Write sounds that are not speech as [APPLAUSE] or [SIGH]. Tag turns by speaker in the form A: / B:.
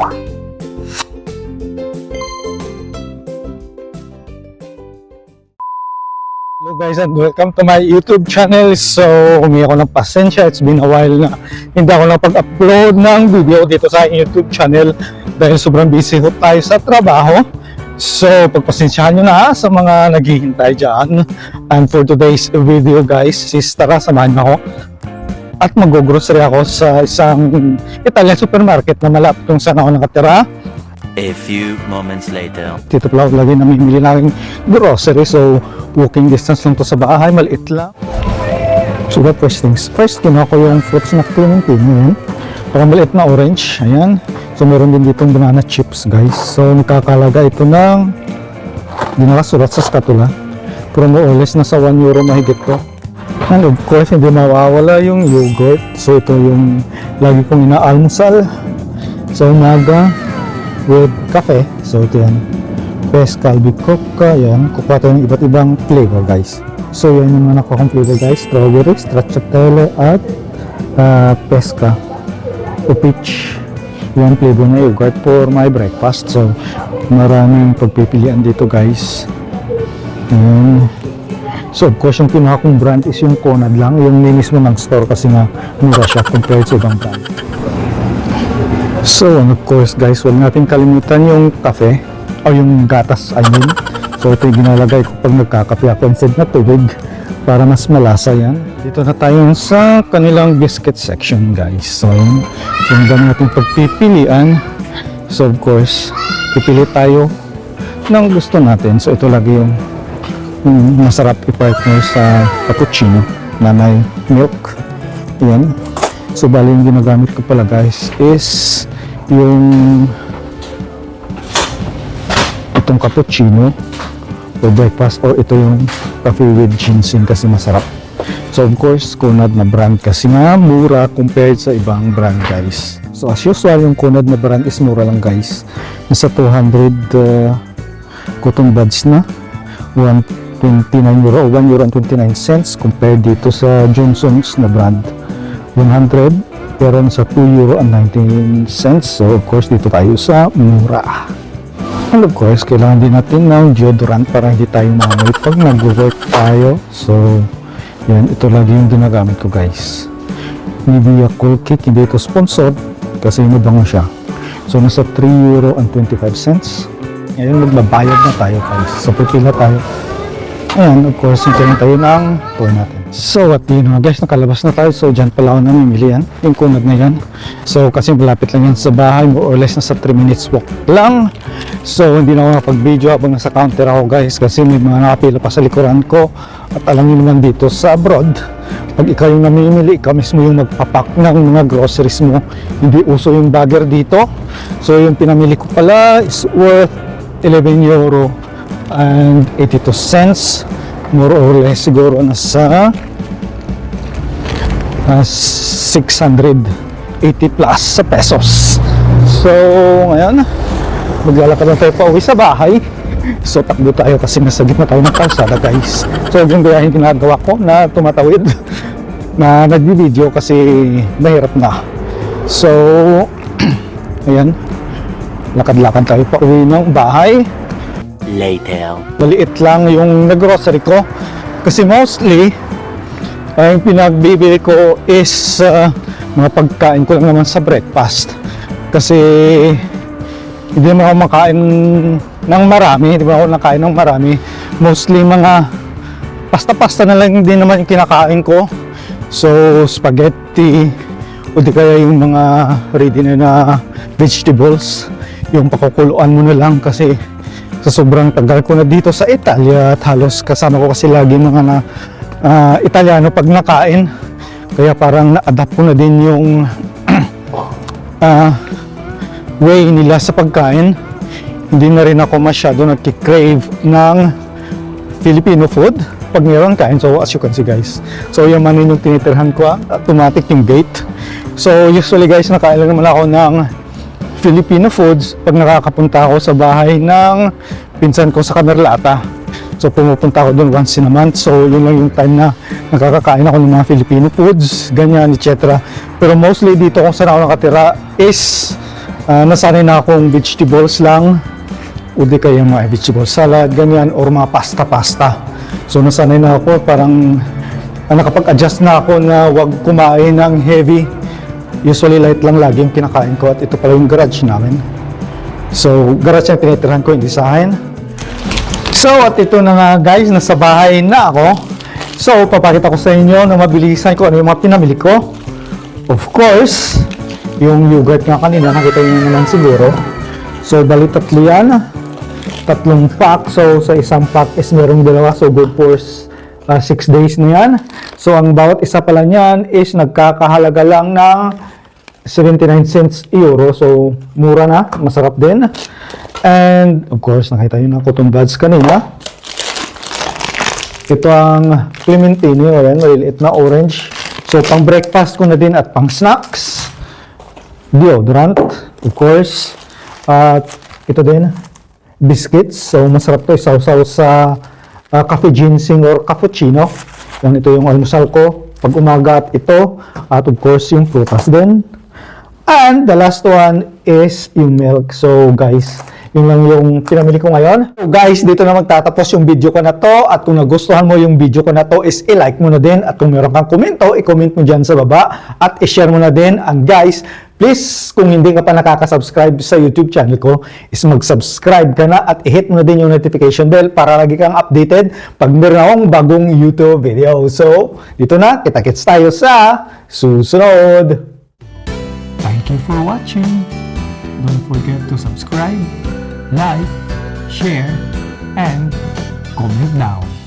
A: Hello guys and welcome to my YouTube channel. So, humingi ako ng pasensya. It's been a while na hindi ako napag-upload ng video dito sa YouTube channel dahil sobrang busy ho tayo sa trabaho. So, pagpasensyahan nyo na sa mga naghihintay dyan. And for today's video guys, is tara, samahan nyo ako. At mag-grocery ako sa isang Italian supermarket na malapit kung saan ako nakatira.
B: A few moments later.
A: Dito pala lagi namimili ng grocery. So, walking distance lang to sa bahay. Maliit lang. So, what first things? First, kinuha ko yung fruits na clementine. Yun. Parang maliit na orange. Ayan. So, meron din dito banana chips, guys. So, nakakalaga ito ng hindi nakasulat sa skatula. Pero more or less, nasa 1 euro mahigit to. And of course, hindi mawawala yung yogurt. So, ito yung lagi kong inaalmusal sa umaga with cafe. So ito yan. Best Calvi Coca. Yan. Kukuha tayo ng iba't ibang flavor guys. So yan yung mga nakuha flavor guys. Strawberry, stracciatella at uh, pesca. O peach. Yan flavor na yogurt for my breakfast. So maraming pagpipilian dito guys. Yan. So of course yung pinaka kong brand is yung Conad lang. Yung name mismo ng store kasi nga mura siya compared sa ibang brand. So, and of course guys, huwag natin kalimutan yung kafe o yung gatas, I mean. So, ito yung ginalagay ko pag nagkakape ako instead na tubig para mas malasa yan. Dito na tayo sa kanilang biscuit section guys. So, dami natin pagpipilian. So, of course, pipili tayo ng gusto natin. So, ito lagi yung masarap i-partner sa cappuccino na may milk. Yan. So, bali yung ginagamit ko pala guys is yung itong cappuccino for breakfast or ito yung coffee with ginseng kasi masarap. So, of course, Conad na brand kasi nga mura compared sa ibang brand guys. So, as usual, yung Conad na brand is mura lang guys. Nasa 200 uh, cotton buds na. 129 euro o 1 euro and 29 cents compared dito sa Johnson's na brand. 100 pero sa 2 euro and 19 cents. So of course dito tayo sa mura. And of course, kailangan din natin ng deodorant para hindi tayo maamoy pag nag-work tayo. So, yan, ito lagi yung ginagamit ko guys. Nivea Cool Kick, hindi ito sponsored kasi mabango siya. So, nasa 3 euro and 25 cents. Ngayon, magbabayad na tayo guys. So, pipila tayo. Ayan, of course, hintayin tayo ng tour natin. So, at yun mga guys, nakalabas na tayo. So, dyan pala ako namimili yan. Yung kunad na yan. So, kasi malapit lang yan sa bahay. More or less, nasa 3 minutes walk lang. So, hindi na ako nakapag-video habang nasa counter ako guys. Kasi may mga nakapila pa sa likuran ko. At alam niyo naman dito sa abroad, pag ikaw yung namimili, ikaw mismo yung magpapak ng mga groceries mo. Hindi uso yung bagger dito. So, yung pinamili ko pala is worth 11 euro and 82 cents. More or less siguro nasa uh, 680 plus sa pesos. So ngayon maglalakad na tayo pa uwi sa bahay. So takbo tayo kasi nasa gitna tayo ng kalsada guys. So yung biyahe ginagawa ko na tumatawid na nagbi-video kasi mahirap na. So [CLEARS THROAT] ayan. Lakad-lakad tayo pa uwi ng bahay
B: Later.
A: maliit lang yung nag-grocery ko. Kasi mostly ang pinagbibili ko is uh, mga pagkain ko lang naman sa breakfast. Kasi hindi naman ako makain ng marami hindi naman ako nakain ng marami. Mostly mga pasta-pasta na lang din naman yung kinakain ko. So spaghetti o di kaya yung mga ready na na vegetables yung pakukuluan mo na lang kasi sa sobrang tagal ko na dito sa Italia at halos kasama ko kasi lagi mga na ah, Italiano pag nakain. Kaya parang na-adapt ko na din yung [CLEARS THROAT] ah, way nila sa pagkain. Hindi na rin ako masyado nagkikrave ng Filipino food pag mayroon kain. So as you can see guys. So yung manin yung tinitirhan ko ah, automatic yung gate. So usually guys nakain lang naman ako ng Filipino foods pag nakakapunta ako sa bahay ng pinsan ko sa Camerlata. So pumupunta ako doon once in a month. So yun lang yung time na nakakakain ako ng mga Filipino foods, ganyan, etc. Pero mostly dito kung saan ako nakatira is Ah, nasanay na akong vegetables lang o di kaya mga vegetable salad, ganyan, or mga pasta-pasta. So nasanay na ako, parang ah, nakapag-adjust na ako na wag kumain ng heavy. Usually light lang lagi yung kinakain ko at ito pala yung garage namin. So garage yung tinitirahan ko, hindi sa akin. So at ito na nga guys, nasa bahay na ako. So papakita ko sa inyo na mabilisan ko ano yung mga pinamili ko. Of course, yung yogurt nga kanina, nakita nyo naman siguro. So, bali tatlo yan. Tatlong pack. So, sa isang pack is merong dalawa. So, good for 6 days na yan. So, ang bawat isa pala niyan is nagkakahalaga lang ng 79 cents euro. So, mura na. Masarap din. And, of course, nakita nyo na cotton buds kanina. Ito ang clementine, ayan, maliliit na orange. So, pang breakfast ko na din at pang snacks. Deodorant, of course. At ito din, biscuits. So, masarap to isaw-saw sa uh, cafe ginseng or cappuccino. Yan, ito yung almusal ko pag umaga at ito. At of course, yung prutas din. And the last one is yung milk. So guys, yun lang yung pinamili ko ngayon. So guys, dito na magtatapos yung video ko na to. At kung nagustuhan mo yung video ko na to, is i-like mo na din. At kung meron kang komento, i-comment mo dyan sa baba. At i-share mo na din. And guys, please, kung hindi ka pa nakaka-subscribe sa YouTube channel ko, is mag-subscribe ka na at i-hit mo na din yung notification bell para lagi kang updated pag meron akong bagong YouTube video. So, dito na, kita-kits tayo sa susunod.
C: Thank you for watching. Don't forget to subscribe, like, share, and comment down.